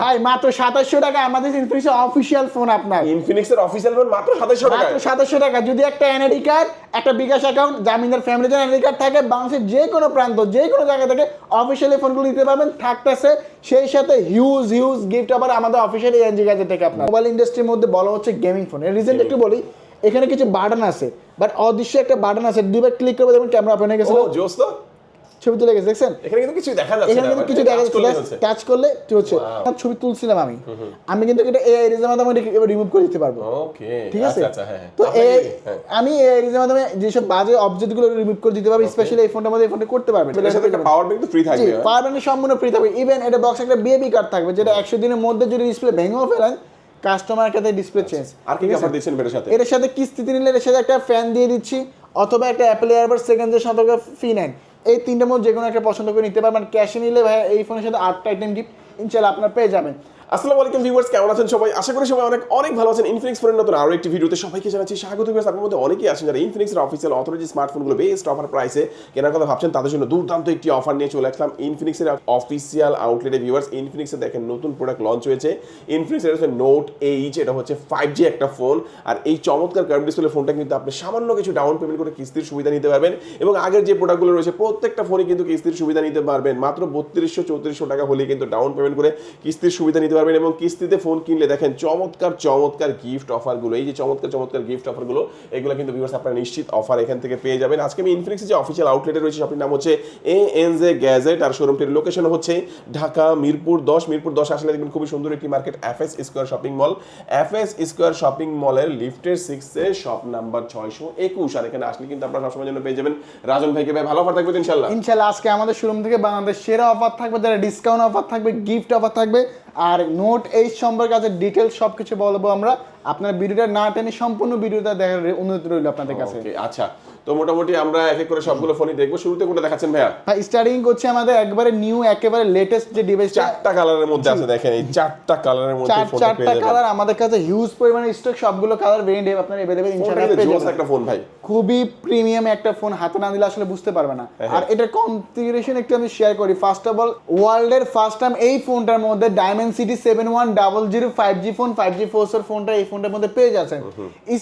ভাই মাত্র সাতাশশো টাকা আমাদের ইনফিনিক্স অফিসিয়াল ফোন আপনার। ইনফিনিক্স এর অফিসিয়াল ফোন মাত্র 2700 টাকা মাত্র সাতাশশো টাকা যদি একটা এনআইডি কার্ড একটা বিকাশ অ্যাকাউন্ট জামিনদার ফ্যামিলি এনআইডি কার্ড থাকে বাংলাদেশের যে কোনো প্রান্ত যে কোনো জায়গা থেকে অফিসিয়ালি ফোনগুলো নিতে পারবেন। থাকতেছে সেই সাথে হিউজ হিউজ গিফট আবার আমাদের অফিসিয়াল এনজি কাজে থেকে আপনার। মোবাইল ইন্ডাস্ট্রির মধ্যে বলা হচ্ছে গেমিং ফোন এর রিজেন্ট একটু বলি এখানে কিছু বাটন আছে বাট অদৃশ্য একটা বাটন আছে দুবার ক্লিক করবে দেখবেন ক্যামেরা ওপেন হয়ে গেছে। ছবি তুলে গেছে দেখছেন এখানে কিন্তু কিছু দেখা যাচ্ছে এখানে কিন্তু কিছু দেখা যাচ্ছে টাচ করলে আমার ছবি তুলছিলাম আমি আমি কিন্তু এটা এআই এর মাধ্যমে রিমুভ করে দিতে পারব ওকে ঠিক আছে আচ্ছা আচ্ছা হ্যাঁ হ্যাঁ। তো হ্যাঁ। আমি এআই এর মাধ্যমে যেসব বাজে অবজেক্টগুলো রিমুভ করে দিতে পারব স্পেশালি এই ফোনটার মধ্যে এই ফোনটা করতে পারবে এর সাথে একটা পাওয়ার ব্যাংক তো ফ্রি থাকবে হ্যাঁ? পাওয়ার ব্যাংক সম্পূর্ণ ফ্রি থাকবে ইভেন এটা বক্স একটা বিএবি কার্ড থাকবে যেটা একশো দিনের মধ্যে যদি ডিসপ্লে ভেঙেও ফেলেন কাস্টমার কাছে ডিসপ্লে চেঞ্জ আর কি অফার দিচ্ছেন এর সাথে এর সাথে কিস্তিতে নিলে এর সাথে একটা ফ্যান দিয়ে দিচ্ছি অথবা একটা অ্যাপেল এয়ারবাড সেকেন্ডের সাথে ফি নেন এই তিনটার মধ্যে যে কোনো একটা পছন্দ করে নিতে পারবেন। ক্যাশে নিলে ভাই এই ফোনের সাথে আটটা আইটেম গিফট ইনশাল্লাহ আপনার পেয়ে যাবেন। আসসালামু আলাইকুম ভিউয়ার্স, কেমন আছেন সবাই? আশা করি সবাই অনেক অনেক ভালো আছেন ইনফিনিক্স ফোনের নতুন আরও একটি ভিডিওতে সবাইকে জানাচ্ছি স্বাগত ভিউয়ার্স। আপনার মধ্যে অনেকেই আছেন যারা ইনফিনিক্স এর অফিসিয়াল অথরিটি স্মার্টফোনগুলো বেস্ট অফার প্রাইসে কেনার কথা ভাবছেন, তাদের জন্য দুর্দান্ত একটি অফার নিয়ে চলে আসলাম ইনফিনিক্স এর অফিসিয়াল আউটলেটে ভিউয়ার্স। ইনফিনিক্স দেখেন নতুন প্রোডাক্ট লঞ্চ হয়েছে। ইনফিনিক্স এর হচ্ছে নোট এইচ এটা হচ্ছে ফাইভ জি একটা ফোন আর এই চমৎকার কার্ভ ডিসপ্লে ফোনটা কিন্তু আপনি সামান্য কিছু ডাউন পেমেন্ট করে কিস্তির সুবিধা নিতে পারবেন এবং আগের যে প্রোডাক্টগুলো রয়েছে, প্রত্যেকটা ফোনে কিন্তু কিস্তির সুবিধা নিতে পারবেন। মাত্র বত্রিশশো চৌত্রিশশো টাকা হলে কিন্তু ডাউন পেমেন্ট করে কিস্তির সুবিধা নিতে পারবেন এবং কিস্তিতে ফোন কিনলে দেখেন চমৎকার চমৎকার গিফট অফারগুলো এই যে চমৎকার চমৎকার গিফট অফারগুলো এগুলো কিন্তু ভিউয়ার্স আপনারা নিশ্চিত অফার এখান থেকে পেয়ে যাবেন। আজকে আমি ইনফিনিক্স যে অফিসিয়াল আউটলেটে রয়েছে শপিং নাম হচ্ছে এ এন জে গ্যাজেট আর শোরুমটির লোকেশন হচ্ছে ঢাকা, মিরপুর দশ। মিরপুর দশ আসলে দেখবেন খুবই সুন্দর একটি market F S square shopping mall F S square shopping মলের লিফটের সিক্সে শপ নাম্বার ছয়শো একুশ। আর এখানে আসলে কিন্তু আপনারা সবসময় জন্য পেয়ে যাবেন। রাজন ভাইকে ভাই, ভালো অফার থাকবে ইনশাল্লাহ? ইনশাল্লাহ, আজকে আমাদের শোরুম থেকে বাংলাদেশ সেরা অফার থাকবে, যারা ডিসকাউন্ট অফার থাকবে গিফট অফার থাকবে আর নোট এইচ সম্পর্কে আছে ডিটেলস সব কিছু বলব আমরা। আপনার ভিডিওটা না টেনে সম্পূর্ণ ভিডিওটা দেখার অনুরোধ রইল আপনাদের কাছে। আচ্ছা। তো মোটামুটি আমরা এক এক করে সবগুলো ফোনই দেখবো শুরুতে কোনটা দেখাচ্ছেন ভাইয়া ভাই স্টার্টিং করছে আমাদের একবারে নিউ একেবারে লেটেস্ট যে ডিভাইসটা চারটা কালারের মধ্যে আছে দেখেন এই চারটা কালারের মধ্যে চার ফোনটা পেয়ে চারটা যাবেন কালার আমাদের কাছে হিউজ পরিমাণে স্টক সবগুলো কালার ভেরিয়েন্ট আপনার अवेलेबल ফোনটা ইনশাআল্লাহ কিন্তু পেয়ে জোস যাবেন একটা ফোন ভাই খুবই প্রিমিয়াম একটা ফোন হাতে না দিলে আসলে বুঝতে পারবে না হ্যাঁ, আর এটার কনফিগারেশন একটু আমি শেয়ার করি ফার্স্ট অফ অল ওয়ার্ল্ডের ফার্স্ট টাইম এই ফোনটার মধ্যে diamond city seven one double zero five G phone five G ফোর্সের ফোনটা এই ফোনটার মধ্যে পেয়ে যাচ্ছেন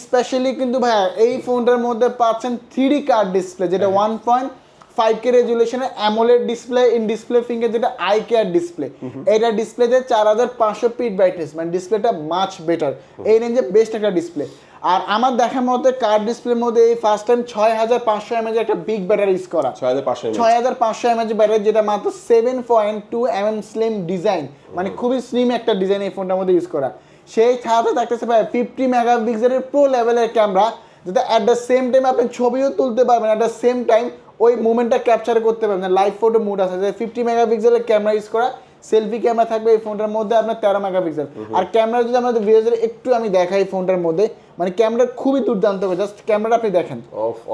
স্পেশালি কিন্তু ভাইয়া এই ফোনটার মধ্যে পাচ্ছেন থ্রি কার্ড ডিসপ্লে যেটা one point five K রেজুলেশনের AMOLED display in display finger যেটা আই কেয়ার ডিসপ্লে এটা ডিসপ্লেতে চার হাজার পাঁচশো পিট ব্রাইটনেস মানে ডিসপ্লেটা মাচ বেটার এই রেঞ্জে বেস্ট একটা ডিসপ্লে আর আমার দেখার মধ্যে কার্ড ডিসপ্লের মধ্যে এই ফার্স্ট টাইম ছয় হাজার পাঁচশো এমএজ একটা বিগ ব্যাটারি ইউজ করা। ছয় হাজার পাঁচশো এমএচ ব্যাটারি যেটা মাত্র seven point two M M slim design মানে খুবই স্লিম একটা ডিজাইন এই ফোনটার মধ্যে ইউজ করা। সেই সাথে থাকতেছে ভাই ফিফটি মেগা পিক্সেলের প্রো লেভেলের ক্যামেরা যেটা অ্যাট দ্য সেম টাইম আপনি ছবিও তুলতে পারবেন অ্যাট দ্য সেম টাইম ওই মুভমেন্টটা ক্যাপচার করতে পারবেন। লাইভ ফটো মুড আছে যে ফিফটি মেগা পিক্সেলের ক্যামেরা ইউজ করা সেলফি ক্যামেরা থাকবে এই ফোনটার মধ্যে আপনার তেরো মেগা পিক্সেল আর ক্যামেরা যদি আমাদের ভিডিওতে একটু আমি দেখাই ফোনটার মধ্যে মানে ক্যামেরা খুবই দুর্দান্ত জাস্ট ক্যামেরাটা আপনি দেখেন।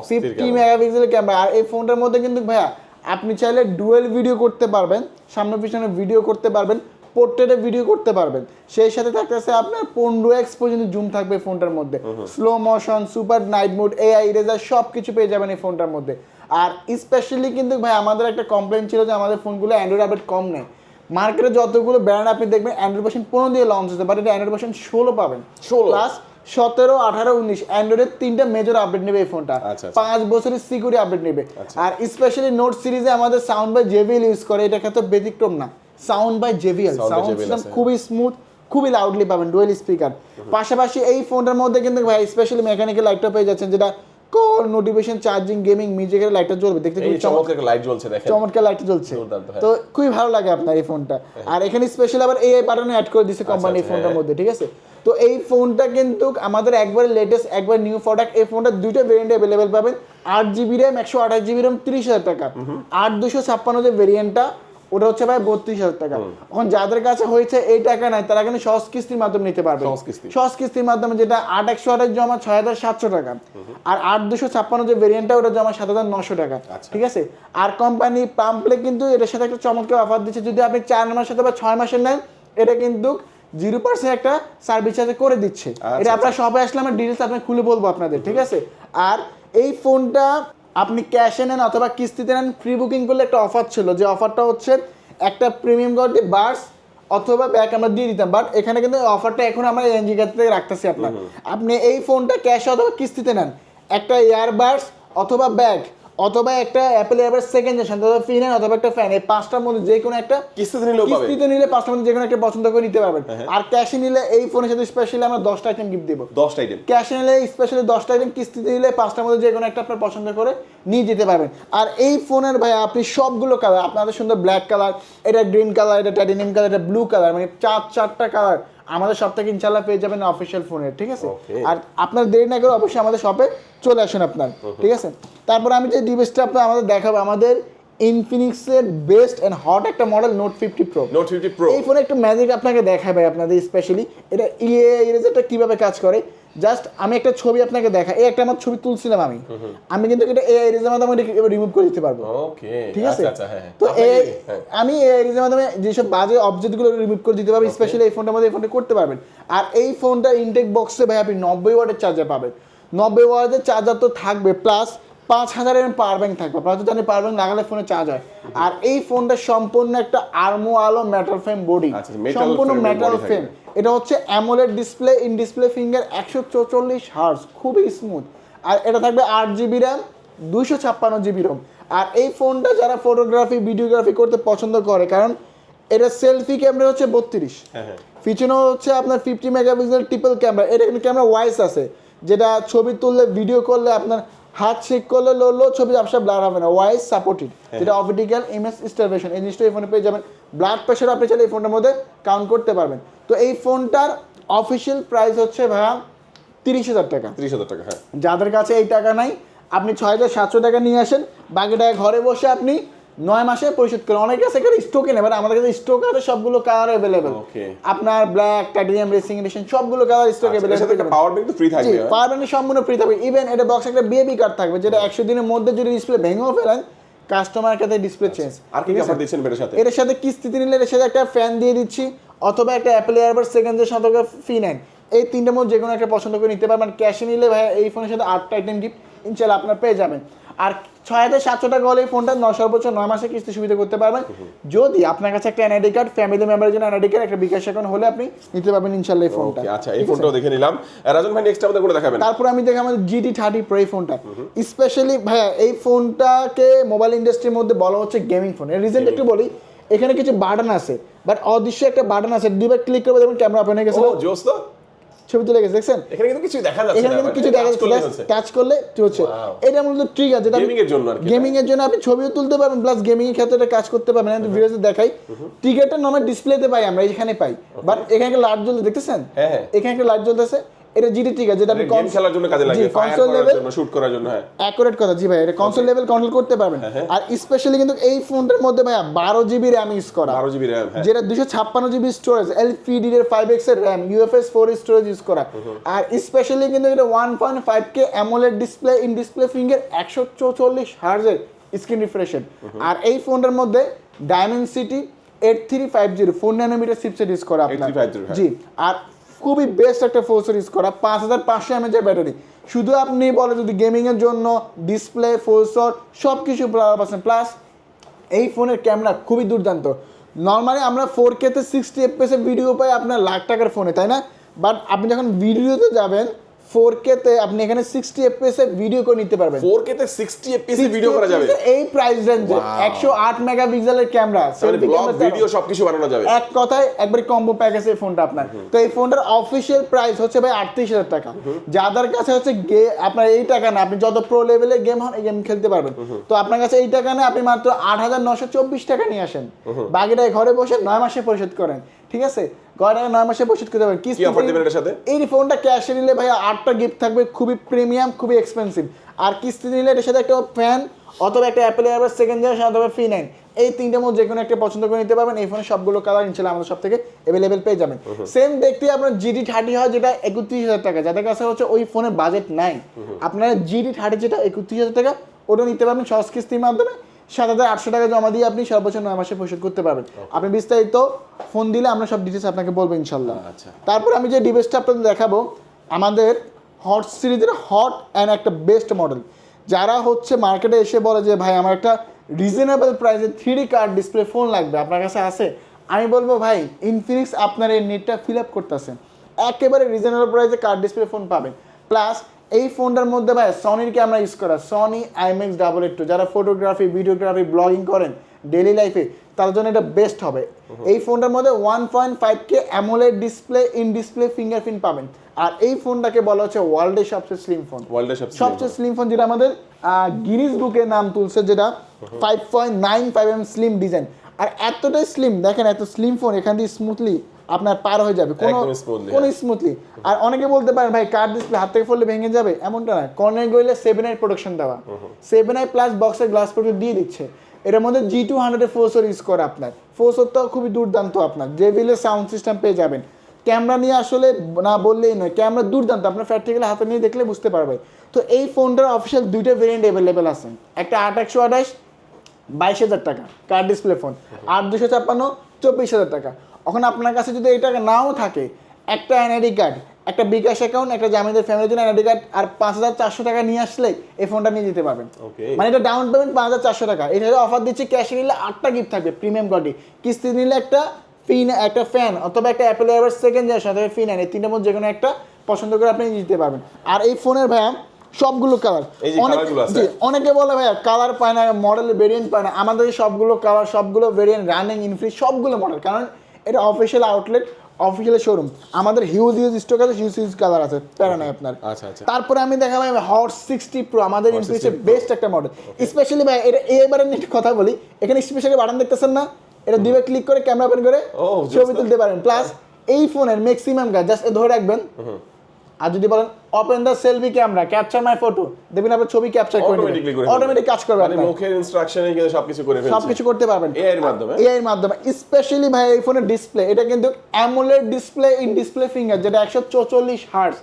ফিফটি। মেগাপিক্সেলের ক্যামেরা আর এই ফোনটার মধ্যে কিন্তু ভাইয়া আপনি চাইলে ডুয়েল ভিডিও করতে পারবেন সামনে পিছনে ভিডিও করতে পারবেন। পোর্ট্রেটে ভিডিও করতে পারবেন। সেই সাথে থাকতেছে আপনার পনেরো এক্স পর্যন্ত জুম থাকবে ফোনটার মধ্যে। Slow motion super night mode AI রেজার সব কিছু পেয়ে যাবেন এই ফোনটার মধ্যে। আর স্পেশালি কিন্তু ভাই আমাদের একটা কমপ্লেন ছিল যে আমাদের ফোনগুলো অ্যান্ড্রয়েড আপডেট কম নেয়। মার্কেটে যতগুলো ব্র্যান্ড আপনি দেখবেন অ্যান্ড্রয়েড ভার্সন পনেরো দিয়ে লঞ্চ হচ্ছে বাট এটা অ্যান্ড্রয়েড ভার্সন ষোলো পাবেন। 16 প্লাস সতেরো আঠারো উনিশ অ্যান্ড্রয়েডের তিনটা মেজর আপডেট নেবে এই ফোনটা। আচ্ছা, আচ্ছা। পাঁচ বছরের সিকিউরিটি আপডেট নেবে। আর স্পেশালি নোট সিরিজে আমাদের সাউন্ড বাই জেভিএল ইউজ করে এটা ক্ষেত্রে ব্যতিক্রম না। Sound by JBL sound system খুবই স্মুথ খুবই লাউডলি পাবেন ডুয়েল স্পিকার পাশাপাশি এই ফোনটার মধ্যে কিন্তু ভাই স্পেশালি মেকানিক্যাল লাইটটা পেয়ে যাচ্ছেন যেটা কল নোটিফিকেশন চার্জিং গেমিং মিউজিকের লাইটটা জ্বলবে। দেখতে খুবই চমৎকার লাইট জ্বলছে দেখেন। চমৎকার লাইট জ্বলছে। হ্যাঁ। তো খুবই ভালো লাগে আপনার এই ফোনটা। আর এখানে স্পেশাল আবার এআই বাটন অ্যাড করে দিছে কোম্পানি এই ফোনটার হ্যাঁ। মধ্যে ঠিক আছে? তো এই ফোনটা কিন্তু আমাদের একবার লেটেস্ট একবার নিউ প্রোডাক্ট এই ফোনটা দুইটা ভেরিয়েন্ট অ্যাভেলেবেল পাবেন। আট জিবি র্যাম একশো আঠাশ জিবি র্যাম তিরিশ হাজার টাকা। আট দুশো ছাপ্পান্ন যে ভেরিয়েন্টটা ওটা হচ্ছে ভাই বত্রিশ হাজার টাকা। এখন যাদের কাছে হয়েছে এই টাকা নাই তারা কিন্তু সহজ কিস্তির মাধ্যমে নিতে পারবে। সহজ কিস্তির মাধ্যমে যেটা আট একশো আঠাশ জমা ছয় হাজার সাতশো টাকা। আর আট দুশো ছাপ্পান্ন যে ভেরিয়েন্টটা ওটা জমা সাত হাজার নশো টাকা। আচ্ছা। ঠিক আছে? আর কোম্পানি পাম্পলে কিন্তু এটার সাথে একটা চমৎকার অফার দিচ্ছে। যদি আপনি চার মাসের সাথে বা ছয় মাসের নেন এটা কিন্তু জিরো পার্সেন্ট একটা সার্ভিস চার্জে করে দিচ্ছে। আচ্ছা, এটা আপনার সবাই আসলে আমার ডিটেলস আপনি খুলে বলব আপনাদের ঠিক আছে? আর এই ফোনটা আপনি ক্যাশে নেন অথবা কিস্তিতে নেন প্রি বুকিং করলে একটা অফার ছিল। যে অফারটা হচ্ছে একটা প্রিমিয়াম কোয়ালিটি বার্স অথবা ব্যাক আমরা দিয়ে দিতাম। বাট এখানে কিন্তু অফারটা এখন আমরা এনজি কার্ড থেকে রাখতেছি আপনার। আপনি এই ফোনটা ক্যাশে অথবা কিস্তিতে নেন। একটা এয়ার বার্স অথবা ব্যাগ অথবা একটা অ্যাপেল এয়ারবাডস সেকেন্ড জেনারেশন অথবা ফি নেন অথবা একটা ফ্যান এই পাঁচটার মধ্যে যে কোনো একটা কিস্তিতে পাবে। কিস্তিতে নিলে পাঁচটার মধ্যে যে কোনো একটা পছন্দ করে নিতে পারবেন। আর ক্যাশে নিলে এই ফোনের সাথে স্পেশালি আমরা দশটা আইটেম গিফট দিব। দশটা আইটেম ক্যাশে নিলে স্পেশালি দশটা আইটেম কিস্তিতে নিলে পাঁচটার মধ্যে যে কোনো একটা আপনার পছন্দ করে নিয়ে যেতে পারবেন। আর এই ফোনের ভাই আপনি সবগুলো কালার আপনাদের সুন্দর ব্ল্যাক কালার এটা গ্রিন কালার এটা টাইটেনিয়াম কালার এটা ব্লু কালার মানে চার চারটা কালার আমাদের সব থেকে ইনশাল্লাহ পেয়ে যাবেন অফিসিয়াল ফোনের ঠিক আছে? আর আপনার দেরি না করে অবশ্যই আমাদের শপে চলে আসুন আপনার ঠিক আছে? তারপর আমি যে ডিভাইসটা আপনার আমাদের দেখাবো আমাদের ইনফিনিক্সের বেস্ট অ্যান্ড হট একটা model note fifty pro note fifty pro এই ফোনে একটু ম্যাজিক আপনাকে দেখাবে আপনাদের স্পেশালি এটা ইয়ে ইরেজারটা কীভাবে কাজ করে? জাস্ট আমি একটা ছবি আপনাকে দেখা এই একটা আমার ছবি তুলছিলাম আমি। আমি কিন্তু এটা এআই ইরেজার মাধ্যমে রিমুভ করে দিতে পারব। ওকে ঠিক আছে? আচ্ছা হ্যাঁ হ্যাঁ। তো এই হ্যাঁ। আমি এআই ইরেজার মাধ্যমে যেসব বাজে অবজেক্টগুলো রিমুভ করে দিতে পারব স্পেশালি এই ফোনটার মধ্যে এই ফোনটা করতে পারবেন। আর এই ফোনটা ইনটেক বক্সে ভাই আপনি নব্বই ওয়াটের চার্জার পাবেন। নব্বই ওয়াটের চার্জার তো থাকবে প্লাস পাঁচ হাজার এম পাওয়ার ব্যাঙ্ক থাকবে। আপনারা তো জানেন পাওয়ার ব্যাংক লাগালে ফোনে চার্জ হয়। আর এই ফোনটা সম্পূর্ণ একটা armor alloy metal frame body সম্পূর্ণ মেটাল ফ্রেম এটা হচ্ছে AMOLED display in display finger একশো চৌচল্লিশ হার্স খুবই স্মুথ আর এটা থাকবে আট জিবি র্যাম দুইশো ছাপ্পান্ন জিবি রোম আর এই ফোনটা যারা ফটোগ্রাফি ভিডিওগ্রাফি করতে পছন্দ করে কারণ এটা সেলফি ক্যামেরা হচ্ছে বত্রিশ। হ্যাঁ হ্যাঁ। হচ্ছে আপনার ফিফটি মেগাপিক্সেল ট্রিপল ক্যামেরা এটা কিন্তু ক্যামেরা ওয়াইস আছে। যেটা ছবি তুললে ভিডিও করলে আপনার হাত চেক করলে লড়লেও ছবি ব্যবসা ব্লার হবে না। ওয়াইস সাপোর্টেড যেটা অপটিক্যাল ইমেজ স্টারভেশন এই জিনিসটা এই ফোনে পেয়ে যাবেন। ব্লাড প্রেশার আপনি চাইলে এই ফোনটার মধ্যে কাউন্ট করতে পারবেন। তো এই ফোনটার অফিসিয়াল প্রাইস হচ্ছে ভাইয়া তিরিশ হাজার টাকা। তিরিশ হাজার টাকা হ্যাঁ। যাদের কাছে এই টাকা নাই আপনি ছয় হাজার সাতশো টাকা নিয়ে আসেন। বাকি টাকা ঘরে বসে আপনি নয় মাসে পরিশোধ করেন অনেক কাছে এখানে স্টোকে নেই বাট আমাদের কাছে স্টোক আছে সবগুলো কালার অ্যাভেলেবেল আপনার ব্ল্যাক টাইটেনিয়াম রেসিং এডিশন সবগুলো কালার স্টক আচ্ছা, অ্যাভেলেবেল পাওয়ার ব্যাংক তো ফ্রি থাকবে? পাওয়ার ব্যাংক সম্পূর্ণ ফ্রি থাকবে। ইভেন এটা বক্স একটা বিএবি কার্ড থাকবে যেটা একশো দিনের মধ্যে যদি ডিসপ্লে ভেঙেও ফেলেন কাস্টমার কাছে ডিসপ্লে চেঞ্জ আর কি অফার দিচ্ছেন এর সাথে? এর সাথে কিস্তিতে নিলে এর সাথে একটা ফ্যান দিয়ে দিচ্ছি অথবা একটা অ্যাপেল এয়ারবাড সেকেন্ড যে সাথে ফি নেন। এই তিনটের মধ্যে যে কোনো একটা পছন্দ করে নিতে পারবেন। ক্যাশে নিলে ভাই এই ফোনের সাথে আটটা আইটেম গিফট ইনশাল্লাহ আপনার পেয়ে যাবেন। আর ছয় হাজার সাতশো টাকা হলে এই ফোনটা নয় সর্বোচ্চ নয় মাসে কিস্তি সুবিধা করতে পারবেন। যদি আপনার কাছে একটা এনআইডি কার্ড ফ্যামিলি মেম্বারের জন্য এনআইডি কার্ড একটা বিকাশ অ্যাকাউন্ট হলে আপনি নিতে পারবেন ইনশাল্লাহ এই ফোনটা আচ্ছা এই ফোনটাও দেখে নিলাম। রাজন ভাই নেক্সট আমাদের করে দেখাবেন? তারপর আমি দেখি আমাদের জিটি থার্টি প্রো এই ফোনটা স্পেশালি ভাইয়া এই ফোনটাকে মোবাইল ইন্ডাস্ট্রির মধ্যে বলা হচ্ছে গেমিং ফোন এর রিজেন্ট একটু বলি এখানে কিছু বাটন আছে বাট অদৃশ্য একটা বাটন আছে দুইবার ক্লিক করবে দেখবেন ক্যামেরা ওপেন হয়ে গেছে। ছবি তুলে গেছে দেখছেন? এখানে কিন্তু কিছু দেখা যাচ্ছে এখানে কিন্তু মানে কিছু দেখা যাচ্ছে টাচ করলে কি হচ্ছে। এটা মূলত ট্রিগার যেটা গেমিং এর জন্য আর কি, গেমিং এর জন্য আপনি ছবিও তুলতে পারবেন প্লাস গেমিং এর ক্ষেত্রে কাজ করতে পারবেন আমি ভিডিওতে দেখাই। ট্রিগারটা নর্মাল ডিসপ্লেতে পাই আমরা এখানে পাই। বাট এখানে একটা লাইট জ্বলতে দেখতেছেন? হ্যাঁ, হ্যাঁ। এখানে একটা লাইট জ্বলতেছে। এটা জিটি ট্রিগার যেটা আপনি গেম খেলার জন্য কাজে লাগে কনসোল লেভেল শুট করার জন্য হ্যাঁ। অ্যাকুরেট কথা জি ভাই এটা কনসোল লেভেল কন্ট্রোল করতে পারবেন। হ্যাঁ, আর স্পেশালি কিন্তু এই ফোনটার মধ্যে ভাইয়া বারো জিবি র্যাম ইউজ করা। বারো জিবি র্যাম হ্যাঁ। যেটা দুশো ছাপ্পান্ন জিবি স্টোরেজ এলপিডি এর ফাইভ এক্সের RAM UFS four storage use করা। আর স্পেশালি কিন্তু এটা one point five K AMOLED display in display finger একশো চৌচল্লিশ হার্জের স্ক্রিন রিফ্রেশন আর এই ফোনটার মধ্যে Dimensity eight three five zero four nanometre chipset use করা আপনার। 8350 হ্যাঁ। জি আর খুবই বেস্ট একটা ফোর ইউজ করা। পাঁচ হাজার পাঁচশো এমএচের ব্যাটারি শুধু আপনি বলে যদি গেমিংয়ের জন্য ডিসপ্লে ফোর্সর সব কিছু পাচ্ছেন প্লাস এই ফোনের ক্যামেরা খুবই দুর্দান্ত। নর্মালি আমরা ফোর কেতে সিক্সটি এফপিএস ভিডিও পাই আপনার লাখ টাকার ফোনে তাই না? বাট আপনি যখন ভিডিওতে যাবেন ফোর কেতে আপনি এখানে সিক্সটি এফপিএস এর ভিডিও করে নিতে পারবেন। 4K তে 60 fps এ ভিডিও করা যাবে। এই প্রাইস রেঞ্জে একশো আট মেগাপিক্সেলের ক্যামেরা ভিডিও সবকিছু বানানো যাবে। এক কথায় একবারে কম্বো প্যাকেজ এই ফোনটা আপনার। তো এই ফোনটার অফিসিয়াল প্রাইস হচ্ছে ভাই আটত্রিশ হাজার টাকা। যাদের কাছে হচ্ছে গে আপনার এই টাকা না আপনি যত প্রো লেভেলের গেম হন এই গেম খেলতে পারবেন। তো আপনার কাছে এই টাকা না আপনি মাত্র আট হাজার নশো চব্বিশ টাকা নিয়ে আসেন। বাকিটা ঘরে বসে নয় মাসে পরিশোধ করেন। ঠিক আছে? ঘরে নয় মাসে পরিশোধ করতে পারবেন কি অফার দিবেন এটার সাথে? এই ফোনটা ক্যাশে নিলে ভাই আটটা গিফট থাকবে খুবই প্রিমিয়াম খুবই এক্সপেন্সিভ আর কিস্তি নিলে এটার সাথে একটা ফ্যান অথবা একটা অ্যাপেল এয়ারবাস সেকেন্ড জেনারেশন অথবা ফি নাইন এই তিনটের মধ্যে যে কোনো একটা পছন্দ করে নিতে পারবেন। এই ফোনের সবগুলো কালার ইনশাল্লাহ আমাদের সব থেকে অ্যাভেলেবেল পেয়ে যাবেন। সেম দেখতে আপনার জিডি থার্টি হয় যেটা একত্রিশ হাজার টাকা। যাদের কাছে হচ্ছে ওই ফোনের বাজেট নাই আপনারা জিডি থার্টি যেটা একত্রিশ হাজার টাকা ওটা নিতে পারবেন সহজ কিস্তির মাধ্যমে। সাত হাজার আটশো টাকা জমা দিয়ে আপনি সর্বোচ্চ নয় মাসে পরিশোধ করতে পারবেন। আপনি বিস্তারিত ফোন দিলে আমরা সব ডিটেলস আপনাকে বলব ইনশাল্লাহ। আচ্ছা। তারপর আমি যে ডিভাইসটা আপনাদের দেখাবো আমাদের হট সিরিজের হট অ্যান্ড একটা বেস্ট মডেল যারা হচ্ছে মার্কেটে এসে বলে যে ভাই আমার একটা রিজনেবল প্রাইসে থ্রি কার্ড ডিসপ্লে ফোন লাগবে আপনার কাছে আছে? আমি বলব ভাই ইনফিনিক্স আপনার এই নেটটা ফিল আপ করতেছে। একেবারে রিজনেবল প্রাইসে কার্ড ডিসপ্লে ফোন পাবেন। প্লাস এই ফোনটার মধ্যে ভাই সনির আমরা ইউজ করা Sony IMAX double eight two যারা ফটোগ্রাফি ভিডিওগ্রাফি ব্লগিং করেন ডেলি লাইফে তার জন্য এটা বেস্ট হবে। এই ফোনটার মধ্যে one point five K AMOLED display in display fingerprint পাবেন। আর এই ফোনটাকে বলা হচ্ছে ওয়ার্ল্ডের সবচেয়ে স্লিম ফোন ওয়ার্ল্ডের সবচেয়ে সবচেয়ে স্লিম ফোন যেটা আমাদের গিরিস বুকে নাম তুলছে যেটা five point nine five M slim design আর এতটাই স্লিম দেখেন এত স্লিম ফোন এখান দিয়ে স্মুথলি আপনার পার হয়ে যাবে। কোনো কোনো স্মুথলি আর অনেকে বলতে পারেন ভাই কার্ড ডিসপ্লে হাত থেকে পড়লে ভেঙে যাবে? এমনটা না কর্নার গইলে সেভেন আই প্রোডাকশন দেওয়া। সেভেন আই প্লাস বক্সের গ্লাস প্রোডাক্ট দিয়ে দিচ্ছে। এটার মধ্যে G two hundred processor use করে আপনার। ফোরসোরটাও খুবই দুর্দান্ত আপনার। জেভিলের সাউন্ড সিস্টেম পেয়ে যাবেন। ক্যামেরা নিয়ে আসলে না বললেই নয় ক্যামেরা দুর্দান্ত। আপনার প্র্যাকটিক্যালি হাতে নিয়ে দেখলে বুঝতে পারবে। তো এই ফোনটার অফিসিয়াল দুইটা ভেরিয়েন্ট অ্যাভেলেবেল আছে। একটা আট একশো আঠাশ বাইশ হাজার টাকা। কার্ড ডিসপ্লে ফোন আট দুশো ছাপ্পান্ন চব্বিশ হাজার টাকা। এখন আপনার কাছে যদি এই টাকা নাও থাকে একটা এনআইডি কার্ড একটা বিকাশ অ্যাকাউন্ট একটা জামিনের ফ্যামিলির জন্য এনআইডি কার্ড আর পাঁচ হাজার চারশো টাকা নিয়ে আসলে এই ফোনটা নিয়ে যেতে পারবেন। মানে এটা ডাউন পেমেন্ট পাঁচ হাজার চারশো টাকা। এটা অফার দিচ্ছি ক্যাশে নিলে আটটা গিফট থাকবে প্রিমিয়াম কোয়ালিটি কিস্তি নিলে একটা ফিন একটা ফ্যান অথবা একটা অ্যাপেল এয়ারবাস সেকেন্ড জেনারেশন অথবা ফিন এই তিনটার মধ্যে যে কোনো একটা পছন্দ করে আপনি নিয়ে যেতে পারবেন। আর এই ফোনের ভাইয়া সবগুলো কালার। অনেকে বলে ভাইয়া কালার পায় না মডেল ভেরিয়েন্ট পায় না। আমাদের সবগুলো কালার সবগুলো ভেরিয়েন্ট রানিং ইনফ্রি সবগুলো মডেল কারণ এটা অফিসিয়াল আউটলেট অফিসিয়াল শোরুম আমাদের হিউজ হিউজ স্টক আছে হিউজ হিউজ কালার আছে প্যারা নাই আপনার। আচ্ছা আচ্ছা। তারপরে আমি দেখাবো হট সিক্সটি প্রো আমাদের ইনফিনিক্সের বেস্ট একটা মডেল স্পেশালি ভাই এটা এবারে নিয়ে কথা বলি এখানে স্পেশালি বাটন দেখতেছেন না? এটা দিবে ক্লিক করে ক্যামেরা ওপেন করে ছবি তুলতে পারেন। প্লাস এই ফোনের ম্যাক্সিমাম কাজ জাস্ট ধরে রাখবেন। আর যদি বলেন open the selfie camera capture my photo দেখবেন আপনার ছবি ক্যাপচার করে অটোমেটিক কাজ করবে মানে। মুখের ইনস্ট্রাকশনে কিন্তু সবকিছু করে ফেলছে। সবকিছু করতে পারবেন। এআই এর মাধ্যমে। এআই এর মাধ্যমে। স্পেশালি ভাই এই ফোনের ডিসপ্লে এটা কিন্তু AMOLED display in display finger যেটা একশো চৌচল্লিশ hertz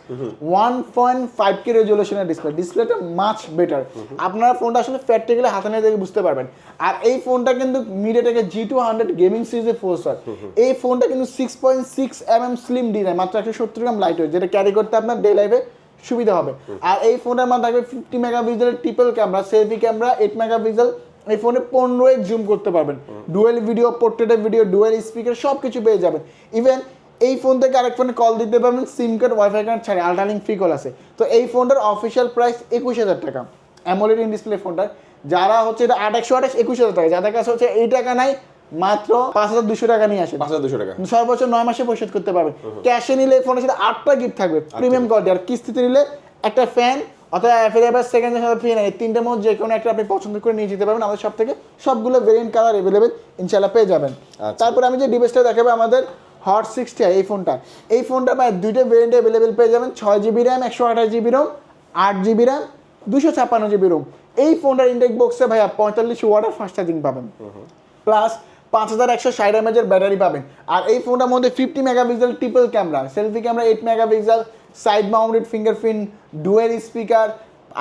one point five K রেজলিউশনের display ডিসপ্লেটা মাচ বেটার আপনারা ফোনটা আসলে ফ্যাট গেলে হাতে নিয়ে দেখে বুঝতে পারবেন। আর এই ফোনটা কিন্তু মিডিয়াটেকের জি টু হান্ড্রেড গেমিং সিরিজের ফোর্সার এই ফোনটা কিন্তু six point six M M slim design মাত্র একশো সত্তর গ্রাম লাইট ওয়েট যেটা ক্যারি করতে আপনার ডে লাইফে সুবিধা হবে। আর এই ফোনের মধ্যে থাকবে ফিফটি মেগা পিক্সেলের triple camera selfie camera eight mega pixel এই ফোনে পনেরো জুম করতে পারবেন। ডুয়েল ভিডিও পোর্ট্রেটের ভিডিও ডুয়েল স্পিকার সব কিছু পেয়ে যাবেন। ইভেন এই ফোন থেকে আরেক ফোনে কল দিতে পারবেন সিম কার্ড ওয়াইফাই কার্ড ছাড়া আল্ট্রালিং ফ্রি কল আছে। তো এই ফোনটার অফিসিয়াল প্রাইস একুশ হাজার টাকা। অ্যামোলেড ইন ডিসপ্লে ফোনটার যারা হচ্ছে এটা আট একশো আঠাশ, একুশ হাজার টাকা। যাদের কাছে হচ্ছে এই টাকা নাই মাত্র পাঁচ হাজার দুশো টাকা নিয়ে আসেন। পাঁচ হাজার দুশো টাকা। সর্বোচ্চ নয় মাসে পরিশোধ করতে পারবেন। ক্যাশে নিলে ফোনের সাথে আটটা গিফট থাকবে প্রিমিয়াম কোয়ালিটি আর কিস্তিতে নিলে একটা ফ্যান অথবা অ্যাফেলেবার সেকেন্ড সাথে ফ্রি নেই। তিনটের মধ্যে যে কোনো একটা আপনি পছন্দ করে নিয়ে যেতে পারবেন। আমাদের সব থেকে সবগুলো ভেরিয়েন্ট কালার অ্যাভেলেবেল ইনশাল্লাহ পেয়ে যাবেন। আচ্ছা। তারপর আমি যে ডিভাইসটা দেখাবো আমাদের হট সিক্সটি এই ফোনটা। এই ফোনটা প্রায় দুইটা ভেরিয়েন্ট অ্যাভেলেবেল পেয়ে যাবেন। ছয় জিবি র্যাম একশো আঠাশ জিবি রোম আট জিবি র্যাম দুশো ছাপ্পান্ন জিবি রোম এই ফোনটার ইন্টেক বক্সে ভাইয়া পঁয়তাল্লিশ ওয়াটার ফাস্ট চার্জিং পাবেন। প্লাস পাঁচ হাজার একশো ষাট এমএচের ব্যাটারি পাবেন। আর এই ফোনটার মধ্যে fifty megapixel triple camera selfie camera eight megapixel side mounted fingerprint dual speaker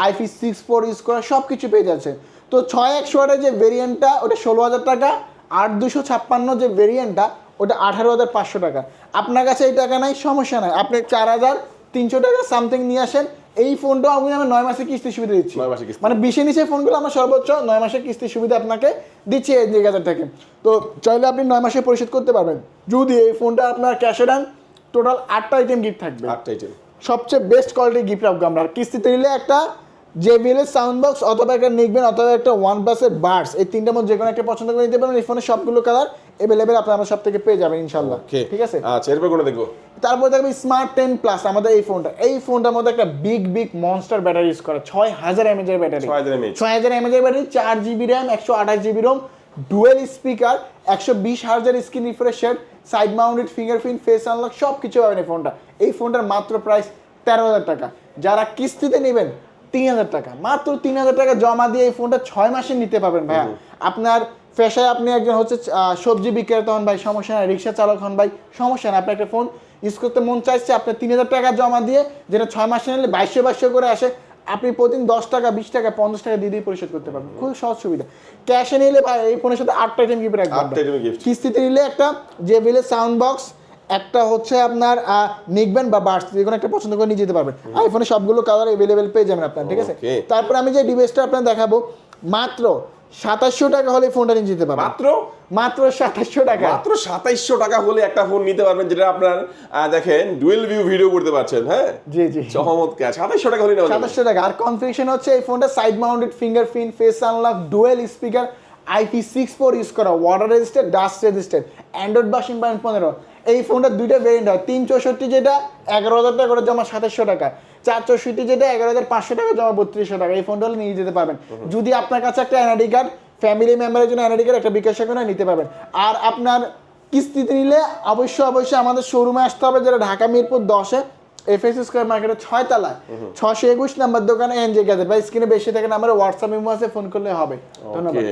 IP six four use করা সব কিছু পেয়ে যাচ্ছে। তো ছয় একশো আটের যে ভেরিয়েন্টটা ওটা ষোলো হাজার টাকা, আট দুশো ছাপ্পান্ন যে ভেরিয়েন্টটা ওটা আঠারো হাজার পাঁচশো টাকা। আপনার কাছে এই টাকা নাই, সমস্যা নাই। আপনি চার হাজার তিনশো টাকা সামথিং নিয়ে আসেন এই ফোনটাও আমি আমার নয় মাসে কিস্তি সুবিধা দিচ্ছি। নয় মাসে কিস্তি। মানে বিশে নিচে ফোনগুলো আমরা সর্বোচ্চ নয় মাসে কিস্তি সুবিধা আপনাকে দিচ্ছি এই হাজার থেকে। তো চাইলে আপনি নয় মাসে পরিশোধ করতে পারবেন। যদি এই ফোনটা আপনার ক্যাশে ডান টোটাল আটটা আইটেম গিফট থাকবে। আটটা আইটেম সবচেয়ে বেস্ট কোয়ালিটির গিফট রাখব আমরা। কিস্তিতে নিলে একটা জেবিএল এর সাউন্ড বক্স অথবা একটা নিকবেন অথবা একটা ওয়ান প্লাসের বার্স এই তিনটার মধ্যে যে কোনো একটা পছন্দ করে নিতে পারেন। এই ফোনের সবগুলো কালার এভেলেবেল আপনারা সব থেকে পেয়ে যাবেন ইনশাল্লাহ ঠিক আছে? আচ্ছা এরপর কোনো দেখব? তারপর দেখবি স্মার্ট টেন প্লাস আমাদের এই ফোনটা এই ফোনটার মধ্যে একটা big big monster battery use করা। ছয় হাজার এমএজ এর ব্যাটারি ছয় হাজার এমএজ এর ব্যাটারি চার জিবি র্যাম একশো আঠাশ জিবি রোম ডুয়েল স্পিকার একশো বিশ হাজার screen refresh side mounted fingerprint face unlock সব কিছু পাবেন এই ফোনটা এই ফোনটার মাত্র প্রাইস তেরো হাজার টাকা। যারা কিস্তিতে নেবেন তিন হাজার টাকা। মাত্র তিন হাজার টাকা জমা দিয়ে এই ফোনটা ছয় মাসে নিতে পারবেন ভাইয়া। আপনার পেশায় আপনি একজন হচ্ছে সবজি বিক্রেতা হন ভাই সমস্যা নাই রিক্সা চালক হন ভাই সমস্যা নাই। আপনার একটা ফোন ইউজ করতে মন চাইছে আপনি তিন হাজার টাকা জমা দিয়ে যেটা ছয় মাসে নিলে বাইশশো বাইশশো করে আসে আপনি প্রতিদিন দশ টাকা বিশ টাকা পঞ্চাশ টাকা দিয়ে দিয়ে পরিশোধ করতে পারবেন। খুব সহজ সুবিধা। ক্যাশে নিলে ভাই এই ফোনের সাথে আটটা আইটেম গিফট রাখবেন। কিস্তিতে নিলে একটা জেবিলের সাউন্ড বক্স একটা হচ্ছে আপনার নিকবেন বা বার্স যে কোনো একটা পছন্দ করে নিয়ে যেতে পারবেন। আইফোনে সবগুলো কালার অ্যাভেলেবেল পেয়ে যাবেন আপনার ঠিক আছে? তারপর আমি যে ডিভাইসটা আপনার দেখাবো মাত্র সাতাশশো টাকা হলে ফোনটা নিয়ে যেতে পারবেন। মাত্র? মাত্র সাতাশশো টাকা। মাত্র সাতাইশশো টাকা হলে একটা ফোন নিতে পারবেন যেটা আপনার দেখেন ডুয়েল ভিউ ভিডিও করতে পারছেন হ্যাঁ? জি জি। চমৎকার সাতাইশশো টাকা হলে। সাতাশশো টাকা। আর কনফিগারেশন হচ্ছে এই ফোনটা side mounted fingerprint face unlock dual speaker IP six four use করা water resistant dust resistant Android বাসিং point পনেরো এই ফোনটা দুইটা ভেরিয়েন্ট হয়। তিন চৌষট্টি যেটা এগারো হাজার টাকা করে জমা সাতাশশো টাকা। চার চৌষট্টি যেটা এগারো হাজার পাঁচশো টাকা জমা বত্রিশশো টাকা। এই ফোনটা নিয়ে যেতে পারবেন। যদি আপনার কাছে একটা এনআইডি কার্ড ফ্যামিলি মেম্বারের জন্য এনআইডি কার্ড একটা বিকাশ করে নিতে পারবেন। আর আপনার কিস্তিতে নিলে অবশ্যই অবশ্যই আমাদের শোরুমে আসতে হবে যেটা ঢাকা মিরপুর দশে এফএস স্কোয়ার মার্কেটের ছয় তলায়। ছশো একুশ নাম্বার দোকানে এনজে গেছে বা স্ক্রিনে বেশি থাকে নাম্বারে হোয়াটসঅ্যাপ ইমো আছে ফোন করলে হবে। ধন্যবাদ.